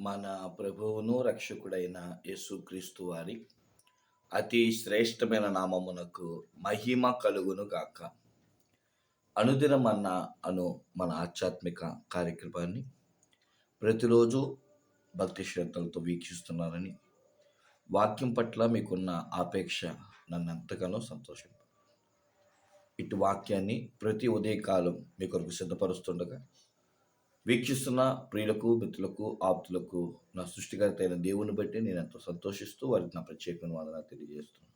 మన ప్రభువును రక్షకుడైన యేసుక్రీస్తు వారి అతి శ్రేష్టమైన నామమునకు మహిమ కలుగును గాక. అనుదినమన్న అను మన ఆధ్యాత్మిక కార్యక్రమాన్ని ప్రతిరోజు భక్తి శ్రద్ధలతో వీక్షిస్తున్నారని వాక్యం పట్ల మీకున్న ఆపేక్ష నన్ను ఎంతగానో సంతోషం. ఇటు వాక్యాన్ని ప్రతి ఉదయకాలం మీ కొరకు సిద్ధపరుస్తుండగా వీక్షిస్తున్న ప్రియులకు మిత్రులకు ఆప్తులకు నా సృష్టికర్త అయిన దేవుని బట్టి నేను ఎంతో సంతోషిస్తూ వారికి నా ప్రత్యేకమైన వాదన తెలియజేస్తున్నాను.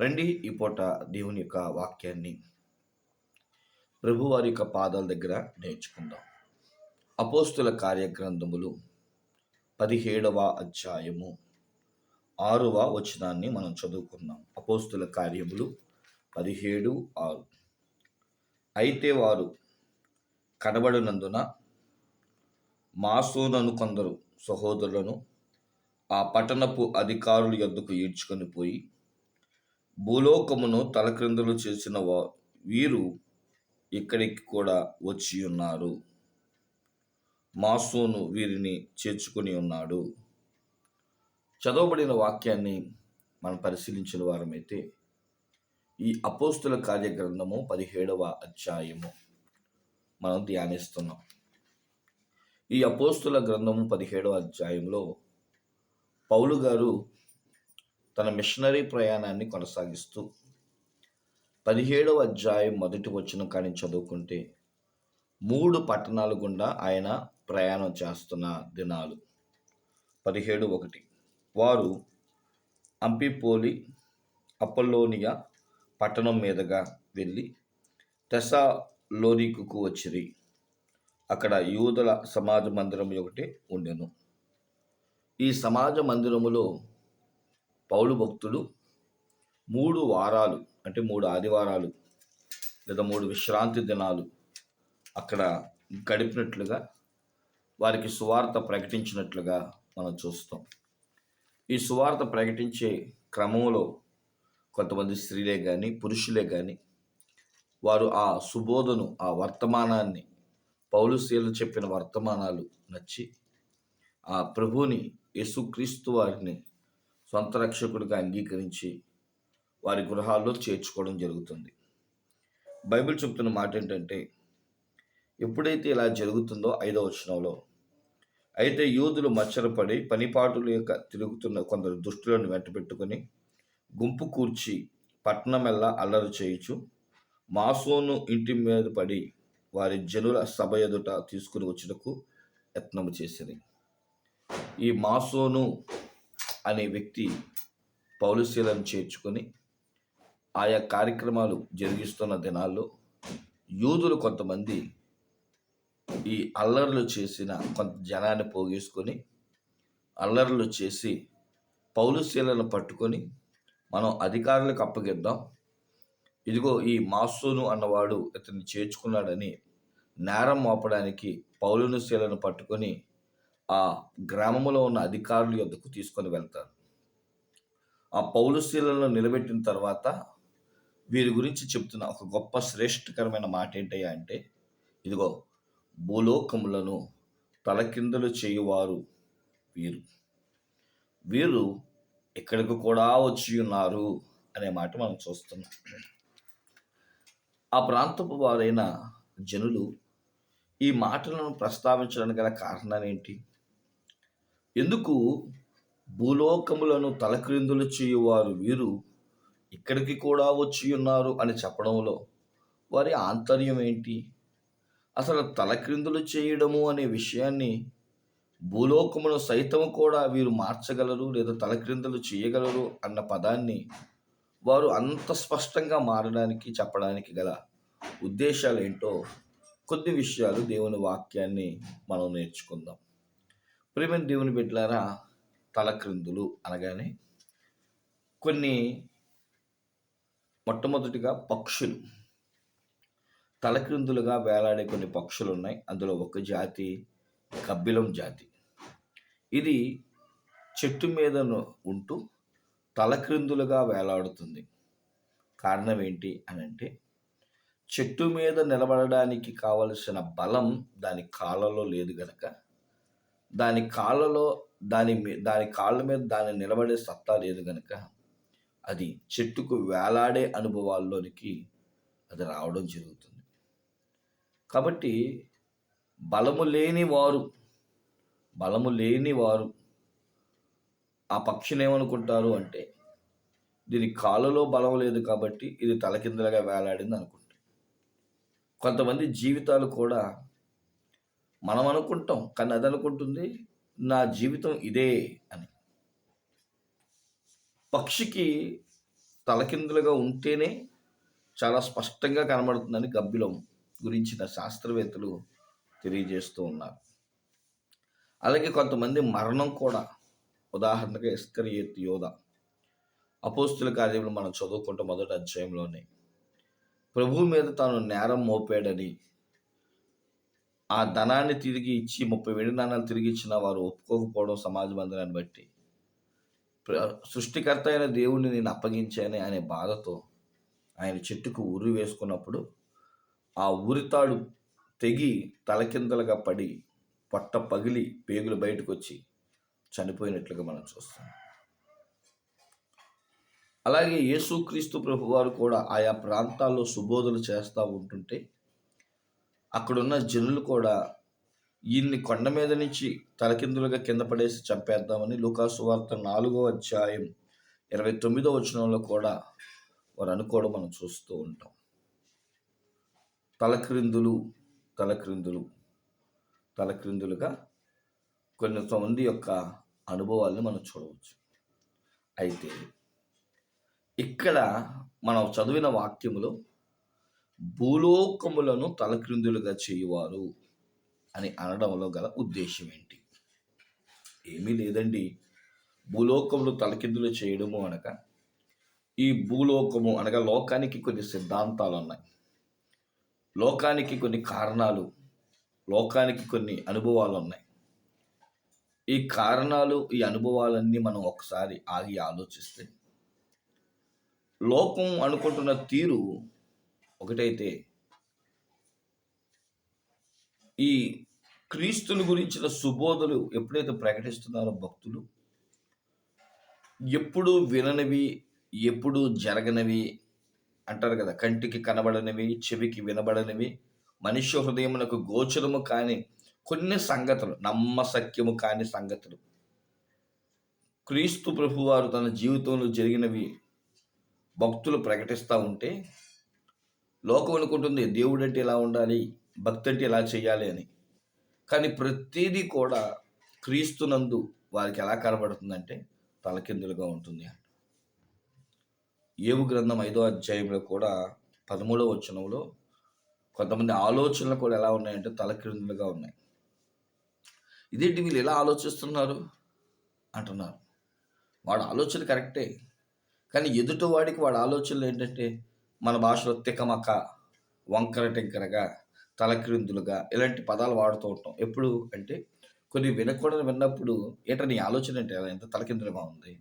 రండి ఈ పూట దేవుని యొక్క వాక్యాన్ని ప్రభువారి యొక్క పాదాల దగ్గర నేర్చుకుందాం. అపోస్తుల కార్యగ్రంథములు పదిహేడవ అధ్యాయము ఆరవ వచనాన్ని మనం చదువుకుందాం. అపోస్తుల కార్యములు పదిహేడు ఆరు. అయితే వారు కనబడినందున మాసూనను కొందరు సహోదరులను ఆ పట్టణపు అధికారుల యొద్దకు ఈడ్చుకొని పోయి భూలోకమును తలక్రిందులు చేసిన వీరు ఇక్కడికి కూడా వచ్చి ఉన్నారు. మాసూను వీరిని చేర్చుకొని ఉన్నాడు. చదవబడిన వాక్యాన్ని మనం పరిశీలించిన వారమైతే ఈ అపోస్తుల కార్యగ్రంథము పదిహేడవ అధ్యాయము. మనం ధ్యానిస్తున్నాం. ఈ అపోస్తుల గ్రంథము పదిహేడవ అధ్యాయంలో పౌలు గారు తన మిషనరీ ప్రయాణాన్ని కొనసాగిస్తూ పదిహేడవ అధ్యాయం మొదటి వచ్చిన కానీ చదువుకుంటే మూడు పట్టణాల గుండా ఆయన ప్రయాణం చేస్తున్న దినాలు. పదిహేడు ఒకటి. వారు అంపిపోలి అపోలోనియా పట్టణం మీదుగా వెళ్ళి తెసా లోనికుకు వచ్చిరి. అక్కడ యూదుల సమాజ మందిరం ఒకటి ఉండెను. ఈ సమాజ మందిరములో పౌలు భక్తుడు మూడు వారాలు అంటే మూడు ఆదివారాలు లేదా మూడు విశ్రాంతి దినాలు అక్కడ గడిపినట్లుగా వారికి సువార్త ప్రకటించినట్లుగా మనం చూస్తాం. ఈ సువార్త ప్రకటించే క్రమంలో కొంతమంది స్త్రీలే కానీ పురుషులే కానీ వారు ఆ సుబోధను ఆ వర్తమానాన్ని పౌలుశీలు చెప్పిన వర్తమానాలు నచ్చి ఆ ప్రభుని యేసుక్రీస్తు వారిని సొంత రక్షకుడిగా అంగీకరించి వారి గృహాల్లో చేర్చుకోవడం జరుగుతుంది. బైబిల్ చెప్తున్న మాట ఏంటంటే ఎప్పుడైతే ఇలా జరుగుతుందో ఐదవ వచనంలో అయితే యూదులు మచ్చరపడి పనిపాటుల యొక్క తిరుగుతున్న కొందరు దుష్టులను వెంటబెట్టుకొని గుంపు కూర్చి పట్టణమెల్లా అల్లరి చేయుచు మాసోను ఇంటి మీద పడి వారి జనుల సభ ఎదుట తీసుకుని వచ్చుటకు యత్నము చేసింది ఈ మాసోను అనే వ్యక్తి పౌలుశీలను చేర్చుకొని ఆయా కార్యక్రమాలు జరిగిస్తున్న దినాల్లో యూదులు కొంతమంది ఈ అల్లర్లు చేసిన కొంత జనాన్ని పోగేసుకొని అల్లర్లు చేసి పౌలుశీలను పట్టుకొని మనం అధికారులకు అప్పగిద్దాం ఇదిగో ఈ మాస్సోను అన్నవాడు ఇతన్ని చేర్చుకున్నాడని నేరం మోపడానికి పౌలును శీలను పట్టుకొని ఆ గ్రామంలో ఉన్న అధికారుల యొద్దకు తీసుకొని వెళ్తారు ఆ పౌలు శీలను నిలబెట్టిన తర్వాత వీరి గురించి చెప్తున్న ఒక గొప్ప శ్రేష్ఠకరమైన మాట ఏంటయ్యా అంటే ఇదిగో భూలోకములను తలకిందులు చేయువారు వీరు. వీరు ఇక్కడికి కూడా వచ్చి ఉన్నారు అనే మాట మనం చూస్తున్నాం. ఆ ప్రాంతపు వారైన జనులు ఈ మాటలను ప్రస్తావించడానికి గల కారణాలు ఏంటి? ఎందుకు భూలోకములను తలక్రిందులు చేయువారు వీరు ఇక్కడికి కూడా వచ్చి ఉన్నారు అని చెప్పడంలో వారి ఆంతర్యం ఏంటి? అసలు తలక్రిందులు చేయడము అనే విషయాన్ని భూలోకమును సైతం కూడా వీరు మార్చగలరు లేదా తలక్రిందులు చేయగలరు అన్న పదాన్ని వారు అంత స్పష్టంగా మారడానికి చెప్పడానికి గల ఉద్దేశాలు ఏంటో కొద్ది విషయాలు దేవుని వాక్యాన్ని మనం నేర్చుకుందాం. ప్రేమ దేవుని బిడ్డలారా తలక్రిందులు అనగానే కొన్ని మొట్టమొదటిగా పక్షులు. తలక్రిందులుగా వేలాడే కొన్ని పక్షులు ఉన్నాయి అందులో ఒక జాతి కబ్బిలం జాతి. ఇది చెట్టు మీద ఉంటూ తలక్రిందులుగా వేలాడుతుంది. కారణం ఏంటి అని అంటే చెట్టు మీద నిలబడడానికి కావలసిన బలం దాని కాళ్ళలో లేదు గనక దాని కాళ్ళలో దాని దాని కాళ్ళ మీద దాని నిలబడే సత్తా లేదు కనుక అది చెట్టుకు వేలాడే అనుభవాల్లోనికి అది రావడం జరుగుతుంది. కాబట్టి బలము లేని వారు బలము లేని వారు ఆ పక్షిని ఏమనుకుంటారు అంటే దీని కాళ్ళలో బలం లేదు కాబట్టి ఇది తలకిందులుగా వేలాడింది అనుకుంటారు. కొంతమంది జీవితాలు కూడా మనం అనుకుంటాం కానీ అది అనుకుంటుంది నా జీవితం ఇదే అని. పక్షికి తలకిందులుగా ఉంటేనే చాలా స్పష్టంగా కనబడుతుందని గబ్బిలం గురించిన శాస్త్రవేత్తలు తెలియజేస్తూ ఉన్నారు. అలాగే కొంతమంది మరణం కూడా ఉదాహరణగా ఎస్కరియత్ యోధ. అపోస్తుల కార్యంలో మనం చదువుకుంటాం మొదటి అధ్యాయంలోనే. ప్రభువు మీద తాను నేరం మోపాడని ఆ ధనాన్ని తిరిగి ఇచ్చి ముప్పై వెండి నాణాలు తిరిగి ఇచ్చిన వారు ఒప్పుకోకపోవడం సమాజ బంధనాన్ని బట్టి. సృష్టికర్త అయిన దేవుణ్ణి నేను అప్పగించాను అనే బాధతో ఆయన చెట్టుకు ఉరి వేసుకున్నప్పుడు ఆ ఉరితాడు తెగి తలకిందలుగా పడి పొట్ట పగిలి పేగులు బయటకు వచ్చి చనిపోయినట్లుగా మనం చూస్తాం. అలాగే యేసుక్రీస్తు ప్రభు వారు కూడా ఆయా ప్రాంతాల్లో సుబోధలు చేస్తూ ఉంటుంటే అక్కడున్న జనులు కూడా ఈయన్ని కొండ మీద నుంచి తలకిందులుగా కింద పడేసి చంపేద్దామని లూకాసు వార్త నాలుగో అధ్యాయం ఇరవై తొమ్మిదో వచనంలో కూడా వారు అనుకోవడం మనం చూస్తూ ఉంటాం. తలక్రిందులు తలక్రిందులు తలక్రిందులుగా కొంతమంది యొక్క అనుభవాలను మనం చూడవచ్చు. అయితే ఇక్కడ మనం చదివిన వాక్యములో భూలోకములను తలక్రిందులుగా చేయువారు అని అనడంలో గల ఉద్దేశం ఏంటి? ఏమీ లేదండి. భూలోకములు తలకిందులు చేయడము అనగా ఈ భూలోకము అనగా లోకానికి కొన్ని సిద్ధాంతాలు ఉన్నాయి లోకానికి కొన్ని కారణాలు లోకానికి కొన్ని అనుభవాలు ఉన్నాయి ఈ కారణాలు ఈ అనుభవాలన్నీ మనం ఒకసారి ఆగి ఆలోచిస్తే లోకం అనుకుంటున్న తీరు ఒకటైతే ఈ క్రీస్తుని గురించిన సుబోధలు ఎప్పుడైతే ప్రకటిస్తున్నారో భక్తులు ఎప్పుడు విననివి ఎప్పుడు జరగనివి అంటారు కదా కంటికి కనబడనివి చెవికి వినబడనివి మనిషి హృదయమునకు గోచరము కాని కొన్ని సంగతులు నమ్మసక్యము కాని సంగతులు. క్రీస్తు ప్రభువారు తన జీవితంలో జరిగినవి భక్తులు ప్రకటిస్తూ ఉంటే లోకం అనుకుంటుంది దేవుడు అంటే ఇలా ఉండాలి భక్తి అంటే ఇలా చేయాలి అని. కానీ ప్రతిదీ కూడా క్రీస్తునందు వారికి ఎలా కనబడుతుందంటే తలకిందులుగా ఉంటుంది అంట. ఏవు గ్రంథం ఐదో అధ్యాయంలో కూడా పదమూడవ వచనంలో కొంతమంది ఆలోచనలు కూడా ఎలా ఉన్నాయంటే తలకిందులుగా ఉన్నాయి. ఇదేంటి వీళ్ళు ఎలా ఆలోచిస్తున్నారు? అంటున్నారు. వాడు ఆలోచన కరెక్టే. కానీ ఎదుటి వాడికి వాడి ఆలోచనలు ఏంటంటే మన భాషలో తికమక వంకర టెంకరగా తలక్రిందులుగా ఇలాంటి పదాలు వాడుతూ ఉంటాం. ఎప్పుడు అంటే కొన్ని వినకూడదు విన్నప్పుడు ఏంటో నీ ఆలోచన ఏంటి? ఎలా ఎంత తలకిందులుగా ఉంది?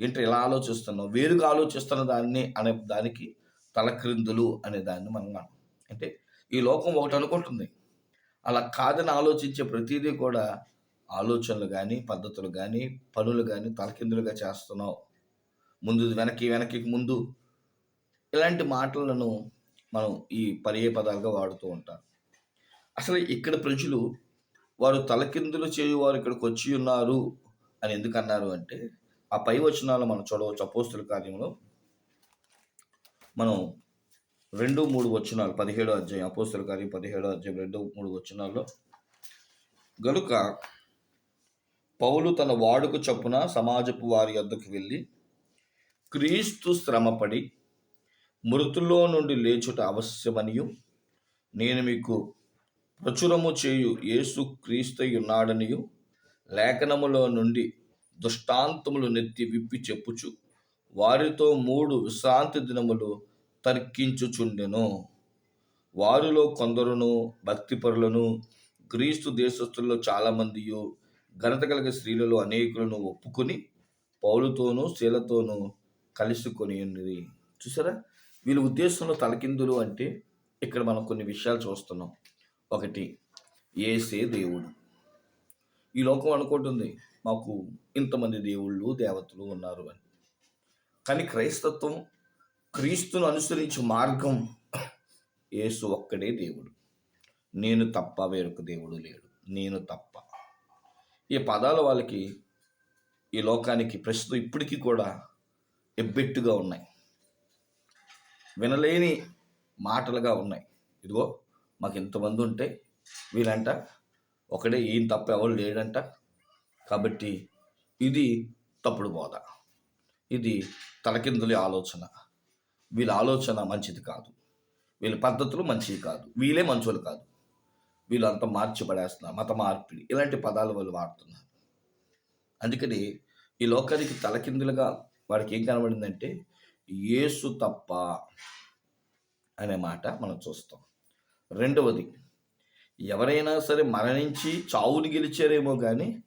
ఏంటో ఇలా ఆలోచిస్తున్నావు? వేరుగా ఆలోచిస్తున్న దాన్ని అనే దానికి తలక్రిందులు అనే దాన్ని మనం అంటే ఈ లోకం ఒకటి అనుకుంటుంది. అలా కాదని ఆలోచించే ప్రతిదీ కూడా ఆలోచనలు కానీ పద్ధతులు కానీ పనులు కానీ తలకిందులుగా చేస్తున్నావు. ముందు వెనక్కి వెనక్కి ముందు ఇలాంటి మాటలను మనం ఈ పర్యే పదాలుగా వాడుతూ ఉంటాం. అసలు ఇక్కడ ప్రజలు వారు తలకిందులు చేయువారు ఇక్కడికి వచ్చి ఉన్నారు అని ఎందుకు అన్నారు అంటే ఆ పై వచనాలు మనం చూడవచ్చు. అపోస్తుల కార్యంలో మనం రెండు మూడు వచనాలు పదిహేడో అధ్యాయం అపోస్తుల కార్యం పదిహేడో అధ్యాయం రెండు మూడు వచనాల్లో. గనుక పౌలు తన వాడుకు చొప్పున సమాజపు వారి వద్దకు వెళ్ళి క్రీస్తు శ్రమపడి మృతుల్లో నుండి లేచుట అవశ్యమనియు. నేను మీకు ప్రచురము చేయు యేసు క్రీస్తున్నాడనియు లేఖనములో నుండి దుష్టాంతములు నెత్తి విప్పి చెప్పుచు. వారితో మూడు విశ్రాంతి దినములు తర్కించుచుండెను వారిలో కొందరును భక్తిపరులను క్రీస్తు దేశస్థుల్లో చాలామంది ఘనత కలిగే స్త్రీలలో అనేకులను ఒప్పుకొని పౌలుతోనూ శీలతోనూ కలుసుకొని ఉన్నది చూసారా? వీళ్ళ ఉద్దేశంలో తలకిందులు అంటే ఇక్కడ మనం కొన్ని విషయాలు చూస్తున్నాం. ఒకటి ఏసే దేవుడు. ఈ లోకం అనుకుంటుంది మాకు ఇంతమంది దేవుళ్ళు దేవతలు ఉన్నారు అని. కానీ క్రైస్తత్వం క్రీస్తును అనుసరించే మార్గం యేసు ఒక్కడే దేవుడు. నేను తప్ప వేరొక దేవుడు లేడు. నేను తప్ప. ఈ పదాలు వాళ్ళకి ఈ లోకానికి ప్రస్తుతం ఇప్పటికీ కూడా ఎబ్బెట్టుగా ఉన్నాయి. వినలేని మాటలుగా ఉన్నాయి. ఇదిగో మాకు ఇంతమంది ఉంటే వీళ్ళంట ఒకడే ఈయన తప్ప ఎవరు లేడంట. కాబట్టి ఇది తప్పుడు బోధ. ఇది తలకిందులి ఆలోచన. వీళ్ళ ఆలోచన మంచిది కాదు. వీళ్ళ పద్ధతులు మంచివి కాదు. వీళ్ళే మంచోళ్ళు కాదు. వీళ్ళంతా మార్చి పడేస్తున్నారు మత మార్పిడి ఇలాంటి పదాలు వాళ్ళు వాడుతున్నారు. అందుకని ఈ లోకానికి తలకిందులుగా వాడికి ఏం కనబడిందంటే యేసు తప్ప అనే మాట మనం చూస్తాం. రెండవది ఎవరైనా సరే మరణించి చావుని గెలిచారేమో కానీ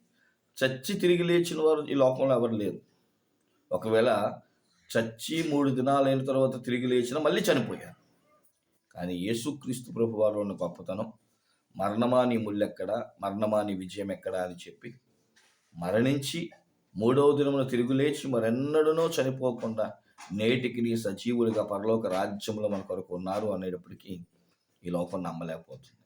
చచ్చి తిరిగి లేచిన వారు ఈ లోకంలో ఎవరు లేరు. ఒకవేళ చచ్చి మూడు దినాలైన తర్వాత తిరిగి లేచిన మళ్ళీ చనిపోయారు. కానీ యేసుక్రీస్తు ప్రభు వారు ఉన్న గొప్పతనం మరణమాని ముళ్ళెక్కడ మరణమాని విజయం ఎక్కడ అని చెప్పి మరణించి మూడవ దినమున తిరిగి లేచి మరెన్నడనో చనిపోకుండా నేటికి నీ సజీవులుగా పరలోక రాజ్యంలో మన కొరకు ఉన్నారు అనేటప్పటికీ ఈ లోకం నమ్మలేకపోతుంది.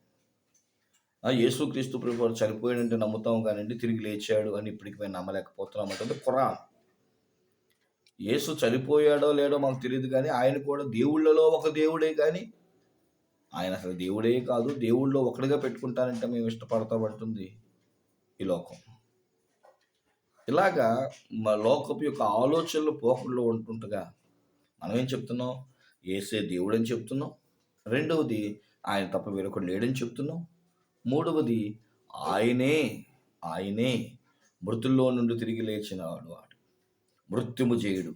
యేసుక్రీస్తు ప్రభు వారు చనిపోయాడంటే నమ్ముతాం కానివ్వండి తిరిగి లేచాడు అని ఇప్పటికి మేము నమ్మలేకపోతున్నాం అంటే ఖురాన్ యేసు చనిపోయాడో లేడో మాకు తెలియదు కానీ ఆయన కూడా దేవుళ్ళలో ఒక దేవుడే కానీ ఆయన అసలు దేవుడే కాదు. దేవుళ్ళో ఒకటిగా పెట్టుకుంటానంటే మేము ఇష్టపడతామంటుంది ఈ లోకం. ఇలాగా మా లోకపు యొక్క ఆలోచనలు పోకుండా ఉంటుండగా మనం ఏం చెప్తున్నాం? ఏసే దేవుడని చెప్తున్నాం. రెండవది ఆయన తప్ప వేరొకడు లేడని చెప్తున్నాం. మూడవది ఆయనే ఆయనే మృతుల్లో నుండి తిరిగి లేచినవాడు వాడు. మృత్యుము చేయుడు.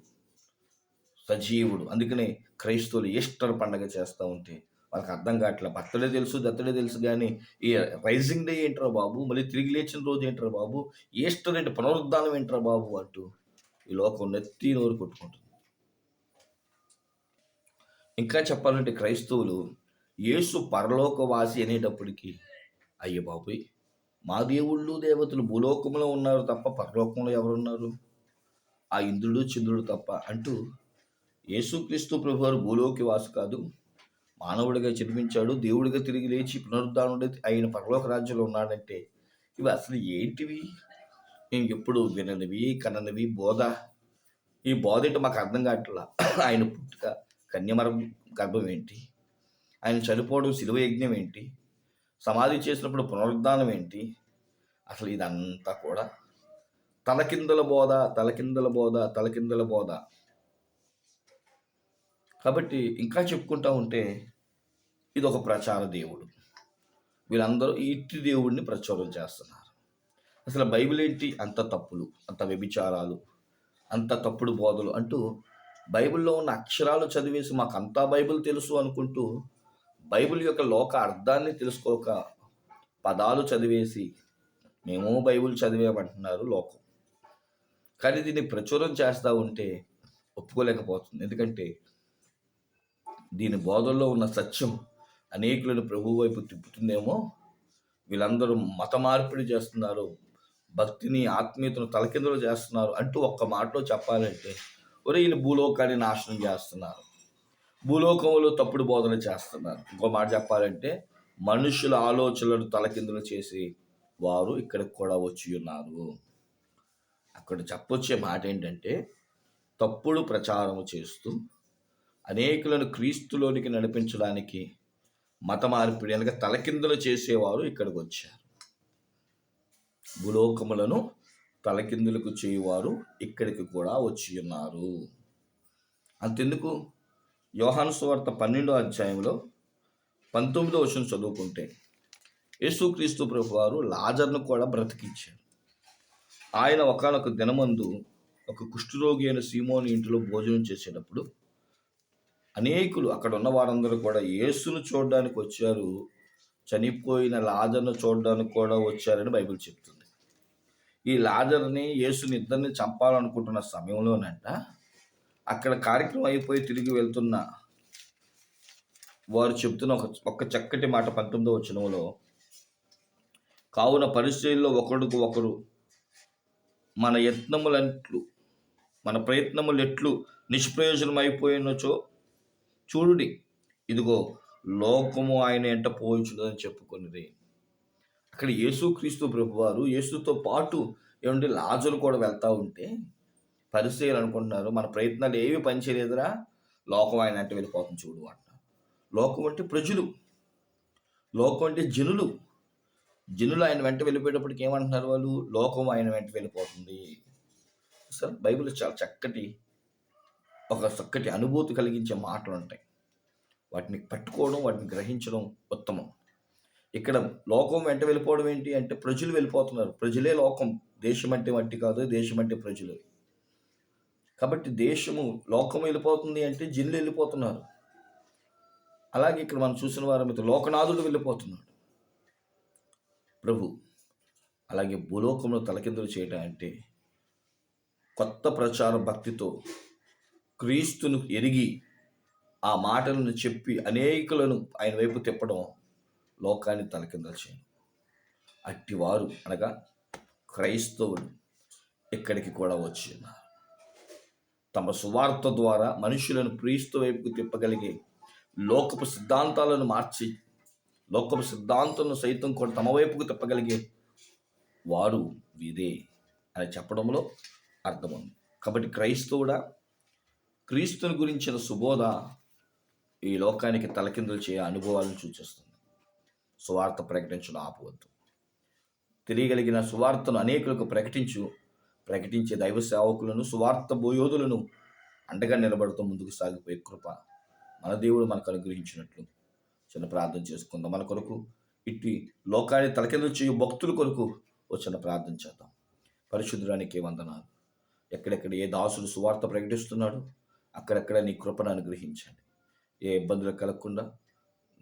సజీవుడు. అందుకనే క్రైస్తవులు ఈస్టర్ పండగ చేస్తూ ఉంటే వాళ్ళకి అర్థం కావట్లే. బర్త్డే తెలుసు దత్తడే తెలుసు కానీ ఈ రైజింగ్ డే ఏంట్రా బాబు? మళ్ళీ తిరిగి లేచిన రోజు ఏంట్రా బాబు? ఈస్టర్ ఏంటి? పునరుద్ధానం ఏంట్రా బాబు అంటూ ఈ లోకం నెత్తి నోరు కొట్టుకుంటుంది. ఇంకా చెప్పాలంటే క్రైస్తవులు యేసు పరలోకవాసి అనేటప్పటికీ అయ్య బాబోయ్ మా దేవుళ్ళు దేవతలు భూలోకంలో ఉన్నారు తప్ప పరలోకంలో ఎవరున్నారు? ఆ ఇంద్రుడు చంద్రుడు తప్ప అంటూ యేసుక్రీస్తు ప్రభువారు భూలోకి వాసు కాదు. మానవుడిగా జన్మించాడు. దేవుడిగా తిరిగి లేచి పునరుద్ధానుడు ఆయన పరలోక రాజ్యంలో ఉన్నాడంటే ఇవి అసలు ఏంటివి? మేము ఎప్పుడు విననివి కననివి బోధ? ఈ బోధ ఏంటో మాకు అర్థం కావట్లా? ఆయన పుట్టుక కన్యమర గర్భం ఏంటి? ఆయన చనిపోవడం శిలువ యజ్ఞం ఏంటి? సమాధి చేసినప్పుడు పునరుద్ధానం ఏంటి? అసలు ఇదంతా కూడా తలకిందుల బోధ తలకిందుల బోధ తలకిందుల బోధ. కాబట్టి ఇంకా చెప్పుకుంటా ఉంటే ఇది ఒక ప్రచార దేవుడు. వీళ్ళందరూ ఇట్టి దేవుడిని ప్రచారం చేస్తున్నారు. అసలు బైబిల్ ఏంటి? అంత తప్పులు అంత వ్యభిచారాలు అంత తప్పుడు బోధలు అంటూ బైబిల్లో ఉన్న అక్షరాలు చదివేసి మాకు అంతా బైబిల్ తెలుసు అనుకుంటూ బైబిల్ యొక్క లోక అర్థాన్ని తెలుసుకోక పదాలు చదివేసి మేము బైబిల్ చదివేమంటున్నారు లోకం. కానీ దీన్ని ప్రచురం చేస్తూ ఉంటే ఒప్పుకోలేకపోతుంది. ఎందుకంటే దీని బోధల్లో ఉన్న సత్యం అనేకులను ప్రభు వైపు తిప్పుతుందేమో వీళ్ళందరూ మత మార్పిడి చేస్తున్నారు భక్తిని ఆత్మీయతను తలకిందులు చేస్తున్నారు అంటూ ఒక్క మాటలో చెప్పాలంటే ఒరే వీళ్ళు భూలోకాన్ని నాశనం చేస్తున్నారు. భూలోకంలో తప్పుడు బోధన చేస్తున్నారు. ఇంకో మాట చెప్పాలంటే మనుషుల ఆలోచనలను తలకిందులు చేసి వారు ఇక్కడికి కూడా వచ్చి ఉన్నారు. అక్కడ చెప్పొచ్చే మాట ఏంటంటే తప్పుడు ప్రచారము చేస్తూ అనేకులను క్రీస్తులోనికి నడిపించడానికి మత మార్పిడి అనగా తలకిందులు చేసేవారు ఇక్కడికి వచ్చారు. భూలోకములను తలకిందులకు చేయువారు ఇక్కడికి కూడా వచ్చి ఉన్నారు. అంతెందుకు? యోహాను సువార్త పన్నెండో అధ్యాయంలో పంతొమ్మిదో వచ్చిన చదువుకుంటే యేసుక్రీస్తు ప్రభు వారు లాజర్ను కూడా బ్రతికించారు ఆయన ఒకనొక దినమందు ఒక కుష్ఠరోగి అయిన సీమోని ఇంటిలో భోజనం చేసేటప్పుడు అనేకులు అక్కడ ఉన్న వారందరూ కూడా యేసును చూడడానికి వచ్చారు. చనిపోయిన లాజర్ను చూడడానికి కూడా వచ్చారని బైబిల్ చెప్తుంది. ఈ లాజర్ని యేసుని ఇద్దరిని చంపాలనుకుంటున్న సమయంలోనంట అక్కడ కార్యక్రమం అయిపోయి తిరిగి వెళ్తున్న వారు చెప్తున్న ఒక ఒక్క చక్కటి మాట పంతొమ్మిదో వచనంలో కావున పరిస్థితుల్లో ఒకరికి ఒకరు మన యత్నములంట్లు మన ప్రయత్నములు ఎట్లు నిష్ప్రయోజనమైపోయినచో చూడుడి. ఇదిగో లోకము ఆయన ఎంట పోయించుదని చెప్పుకునేది అక్కడ యేసుక్రీస్తు ప్రభువారు యేసుతో పాటు ఏమంటే లాజులు కూడా వెళ్తూ ఉంటే పరిస్థితులు అనుకుంటున్నారు మన ప్రయత్నాలు ఏవి పనిచేయలేదురా లోకం ఆయన అంటే వెళ్ళిపోతుంది చూడు అంట లోకం అంటే ప్రజలు లోకం అంటే జనులు జనులు ఆయన వెంట వెళ్ళిపోయేటప్పటికి ఏమంటున్నారు వాళ్ళు? లోకం ఆయన వెంట వెళ్ళిపోతుంది. సార్ బైబిల్ చాలా చక్కటి ఒక చక్కటి అనుభూతి కలిగించే మాటలు ఉంటాయి. వాటిని పట్టుకోవడం వాటిని గ్రహించడం ఉత్తమం. ఇక్కడ లోకం వెంట వెళ్ళిపోవడం ఏంటి అంటే ప్రజలు వెళ్ళిపోతున్నారు. ప్రజలే లోకం. దేశం అంటే మట్టి కాదు దేశం అంటే ప్రజలు. కాబట్టి దేశము లోకం వెళ్ళిపోతుంది అంటే జిల్లు వెళ్ళిపోతున్నారు. అలాగే ఇక్కడ మనం చూసిన వారి మీద లోకనాథుడు వెళ్ళిపోతున్నాడు. ప్రభు అలాగే భూలోకంలో తలకిందులు చేయటం అంటే కొత్త ప్రచార భక్తితో క్రీస్తును ఎరిగి ఆ మాటలను చెప్పి అనేకులను ఆయన వైపు తిప్పడం లోకాన్ని తలకిందలు చేయడం అట్టివారు అనగా క్రైస్తవులు ఇక్కడికి కూడా వచ్చిన్నారు తమ సువార్త ద్వారా మనుషులను క్రీస్తు వైపుకు తిప్పగలిగే లోకపు సిద్ధాంతాలను మార్చి లోకపు సిద్ధాంతులను సైతం కూడా తమ వైపుకు తిప్పగలిగే వారు వీరే అని చెప్పడంలో అర్థం ఉంది కాబట్టి క్రైస్తవుడా క్రీస్తుని గురించిన సుబోధ ఈ లోకానికి తలకిందులు చేయ అనుభవాలను సూచిస్తుంది. సువార్త ప్రకటించడం ఆపవద్దు. తెలియగలిగిన సువార్తను అనేకులకు ప్రకటించు ప్రకటించే దైవ సేవకులను సువార్త బోయోధులను అండగా నిలబడుతూ ముందుకు సాగిపోయే కృప మన దేవుడు మనకు అనుగ్రహించినట్లు చిన్న ప్రార్థన చేసుకుందాం. మన కొరకు ఇట్టి లోకాన్ని తలకిందులు చేయు భక్తుల కొరకు వచ్చిన ప్రార్థన చేద్దాం. పరిశుద్ధుడానికి వందనాలు. ఎక్కడెక్కడ ఏ దాసుడు సువార్త ప్రకటిస్తున్నాడు అక్కడెక్కడ నీ కృపను అనుగ్రహించండి. ఏ ఇబ్బందులు కలగకుండా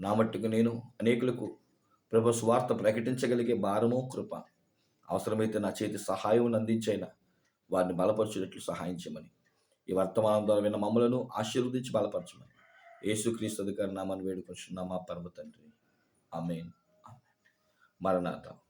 నా మట్టుకు నేను అనేకులకు ప్రభు స్వార్థ ప్రకటించగలిగే భారము కృప అవసరమైతే నా చేతి సహాయం అందించైనా వారిని బలపరచున్నట్లు సహాయం చేయమని. ఈ వర్తమానం ద్వారా విన్న మమ్మలను ఆశీర్వదించి బలపరచమని. యేసుక్రీస్తు అధికారి నామాన్ని వేడుకొచ్చున్నామా పరమ తండ్రి. ఆమెన్. మరణాత